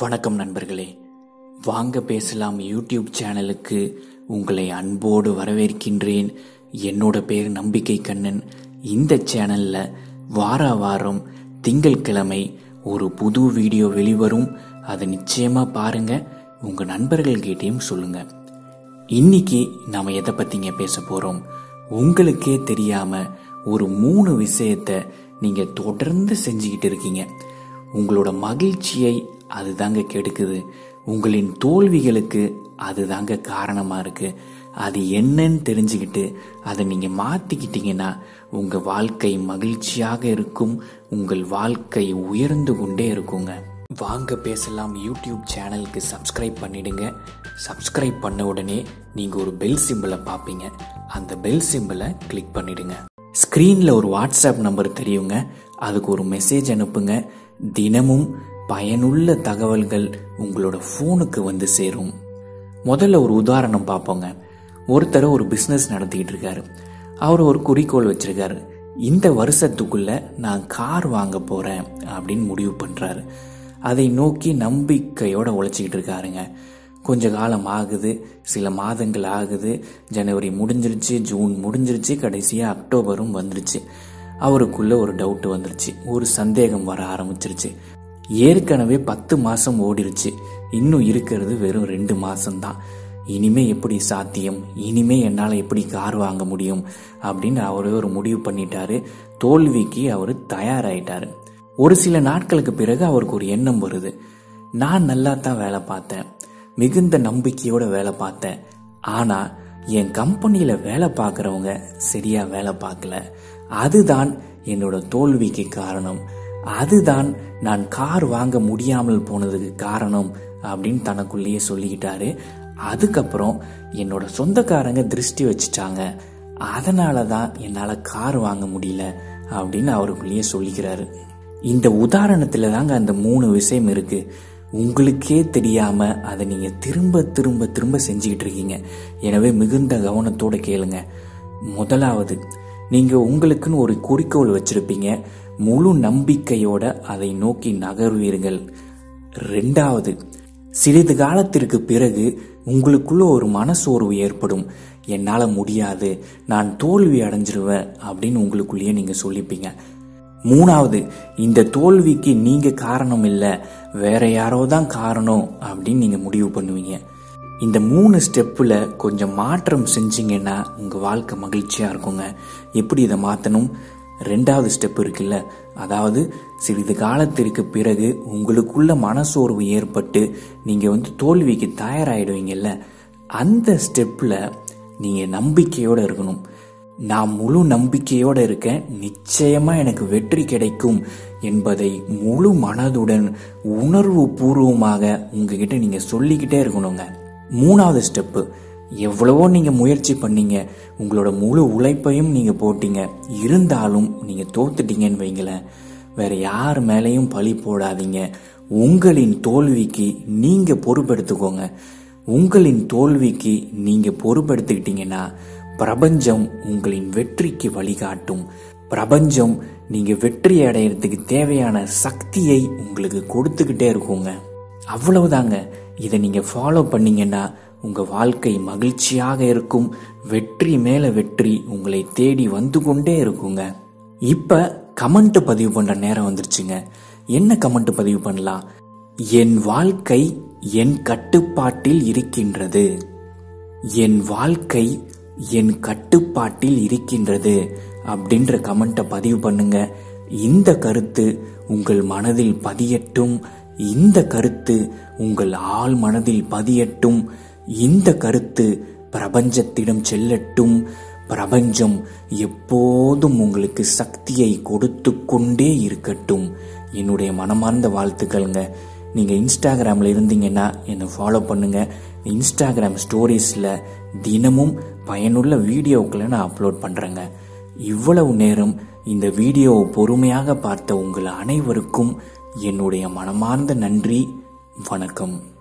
வணக்கம் நண்பர்களே. வாங்க பேசலாம் யூடியூப் சேனலுக்கு உங்களை அன்போடு வரவேற்கின்றேன். என்னோட பேர் நம்பிக்கை கண்ணன். இந்த சேனல்ல வார வாரம் திங்கட்கிழமை ஒரு புது வீடியோ வெளிவரும். அதை நிச்சயமா பாருங்க. உங்க நண்பர்கள்கிட்டயும் சொல்லுங்க. இன்னைக்கு நாம எதை பத்திங்க பேச போறோம்? உங்களுக்கே தெரியாம ஒரு மூணு விஷயத்த நீங்க தொடர்ந்து செஞ்சுக்கிட்டு இருக்கீங்க. உங்களோட மகிழ்ச்சியை அதுதாங்க கெடுக்குது. உங்களின் தோல்விகளுக்கு அதுதாங்க காரணமாக இருக்குது அது என்னன்னு தெரிஞ்சுக்கிட்டு அதை நீங்கள் மாற்றிக்கிட்டீங்கன்னா உங்கள் வாழ்க்கை மகிழ்ச்சியாக இருக்கும். உங்கள் வாழ்க்கை உயர்ந்து கொண்டே இருக்குங்க. வாங்க பேசலாம். யூடியூப் சேனலுக்கு சப்ஸ்கிரைப் பண்ணிடுங்க. சப்ஸ்கிரைப் பண்ண உடனே நீங்கள் ஒரு பெல் சிம்பிளை பார்ப்பீங்க. அந்த பெல் சிம்பிளை கிளிக் பண்ணிடுங்க. ஸ்க்ரீனில் ஒரு வாட்ஸ்அப் நம்பர் தெரியுங்க. அதுக்கு ஒரு மெசேஜ் அனுப்புங்க. தினமும் பயனுள்ள தகவல்கள் உங்களோட ஃபோனுக்கு வந்து சேரும். முதல்ல ஒரு உதாரணம் பார்ப்போங்க. ஒருத்தர் ஒரு பிஸ்னஸ் நடத்திக்கிட்டு இருக்காரு. அவர் ஒரு குறிக்கோள் வச்சிருக்காரு. இந்த வருஷத்துக்குள்ள நான் கார் வாங்க போறேன் அப்படின்னு முடிவு பண்றாரு. அதை நோக்கி நம்பிக்கையோட உழைச்சிக்கிட்டு இருக்காருங்க. கொஞ்ச காலம் ஆகுது சில மாதங்கள் ஆகுது. ஜனவரி முடிஞ்சிருச்சு ஜூன் முடிஞ்சிருச்சு கடைசியாக அக்டோபரும் வந்துருச்சு. அவருக்குள்ள ஒரு டவுட் வந்துருச்சு ஒரு சந்தேகம் வர ஆரம்பிச்சிருச்சு. ஏற்கனவே பத்து மாசம் ஓடிருச்சு இன்னும் இருக்கிறது வெறும் ரெண்டு மாசம்தான். இனிமே எப்படி சாத்தியம் இனிமே என்னால் எப்படி கார் வாங்க முடியும் அப்படின்னு அவரே ஒரு முடிவு பண்ணிட்டாரு. தோல்விக்கு அவர் தயாராயிட்டாரு. ஒரு சில நாட்களுக்கு பிறகு அவருக்கு ஒரு எண்ணம் வருது. நான் நல்லா தான் வேலை பார்த்தேன். மிகுந்த நம்பிக்கையோட வேலை பார்த்தேன். ஆனா என் கம்பெனியில வேலை பார்க்குறவங்க சரியா வேலை பார்க்கல. அதுதான் என்னோட தோல்விக்கு காரணம். அதுதான் நான் கார் வாங்க முடியாமல் போனதுக்கு காரணம் அப்படின்னு தனக்குள்ளேயே சொல்லிக்கிட்டாரு. அதுக்கப்புறம் என்னோட சொந்தக்காரங்க திருஷ்டி வச்சுட்டாங்க. அதனால தான் என்னால் கார் வாங்க முடியல அப்படின்னு அவருக்குள்ளேயே சொல்லிக்கிறாரு. இந்த உதாரணத்துல தாங்க அந்த மூணு விஷயம் இருக்குது உங்களுக்கே தெரியாமல் அதை நீங்கள் திரும்ப திரும்ப திரும்ப செஞ்சுக்கிட்டு இருக்கீங்க. எனவே மிகுந்த கவனத்தோடு கேளுங்க. முதலாவது நீங்கள் உங்களுக்குன்னு ஒரு குறிக்கோள் வச்சுருப்பீங்க. முழு நம்பிக்கையோட அதை நோக்கி நகர்வீர்கள். ரெண்டாவது சிறிது காலத்திற்கு பிறகு உங்களுக்குள்ள ஒரு மனசோர்வு ஏற்படும். என்னால் முடியாது நான் தோல்வி அடைஞ்சிருவேன் அப்படின்னு உங்களுக்குள்ளேயே நீங்கள் சொல்லிப்பீங்க. மூணாவது இந்த தோல்விக்கு நீங்க காரணம் இல்லை வேற யாரோ தான் காரணம் அப்படின்னு நீங்க முடிவு பண்ணுவீங்க. இந்த மூணு ஸ்டெப்பில் கொஞ்சம் மாற்றம் செஞ்சீங்கன்னா உங்கள் வாழ்க்கை மகிழ்ச்சியாக இருக்குங்க. எப்படி இதை மாற்றணும் ரெண்டாவது ஸ்டெப் இருக்குல்ல அதாவது சிறிது காலத்திற்கு பிறகு உங்களுக்குள்ள மனசோர்வு ஏற்பட்டு நீங்கள் வந்து தோல்விக்கு தயாராகிடுவீங்கல்ல அந்த ஸ்டெப்பில் நீங்கள் நம்பிக்கையோடு இருக்கணும். நான் முழு நம்பிக்கையோடு இருக்கேன். நிச்சயமா எனக்கு வெற்றி கிடைக்கும் என்பதை முழு மனதுடன் உணர்வு பூர்வமாக உங்ககிட்ட நீங்க சொல்லிக்கிட்டே இருக்கணுங்க. மூணாவது ஸ்டெப்பு. எவ்வளவோ நீங்க முயற்சி பண்ணீங்க. உங்களோட முழு உழைப்பையும் நீங்க போட்டீங்க. இருந்தாலும் நீங்க தோத்துட்டீங்கன்னு வைங்களேன். வேற யார் மேலேயும் பழி போடாதீங்க. உங்களின் தோல்விக்கு நீங்க பொறுப்பெடுத்துக்கோங்க. உங்களின் தோல்விக்கு நீங்க பொறுப்பெடுத்துக்கிட்டீங்கன்னா பிரபஞ்சம் உங்களின் வெற்றிக்கு வழிகாட்டும். பிரபஞ்சம் நீங்க வெற்றி அடையிறதுக்கு தேவையான சக்தியை உங்களுக்கு கொடுத்துக்கிட்டே இருக்குங்க. அவ்வளவுதாங்க. இதை நீங்க ஃபாலோ பண்ணீங்கன்னா உங்க வாழ்க்கை மகிழ்ச்சியாக இருக்கும். வெற்றி மேல வெற்றி உங்களை தேடி வந்து கொண்டே இருக்குங்க. இப்ப கமெண்ட் பதிவு பண்ற நேரம் வந்துருச்சுங்க. என்ன கமெண்ட் பதிவு பண்ணலாம்? என் வாழ்க்கை என் கட்டுப்பாட்டில் இருக்கின்றது. என் வாழ்க்கை என் கட்டுப்பாட்டில் இருக்கின்றது அப்படின்ற கமெண்ட்டை பதிவு பண்ணுங்க. இந்த கருத்து உங்கள் மனதில் பதியட்டும். இந்த கருத்து உங்கள் ஆள் மனதில் பதியட்டும். இந்த கருத்து பிரபஞ்சத்திடம் செல்லட்டும். பிரபஞ்சம் எப்போதும் உங்களுக்கு சக்தியை கொடுத்து கொண்டே இருக்கட்டும். என்னுடைய மனமார்ந்த வாழ்த்துக்கள்ங்க. நீங்கள் இன்ஸ்டாகிராமில் இருந்தீங்கன்னா என்னை ஃபாலோ பண்ணுங்கள் இன்ஸ்டாகிராம் ஸ்டோரிஸில் தினமும் பயனுள்ள வீடியோக்களை நான் அப்லோட் பண்ணுறேங்க இவ்வளவு நேரம் இந்த வீடியோவை பொறுமையாக பார்த்த உங்கள் அனைவருக்கும் என்னுடைய மனமார்ந்த நன்றி. வணக்கம்.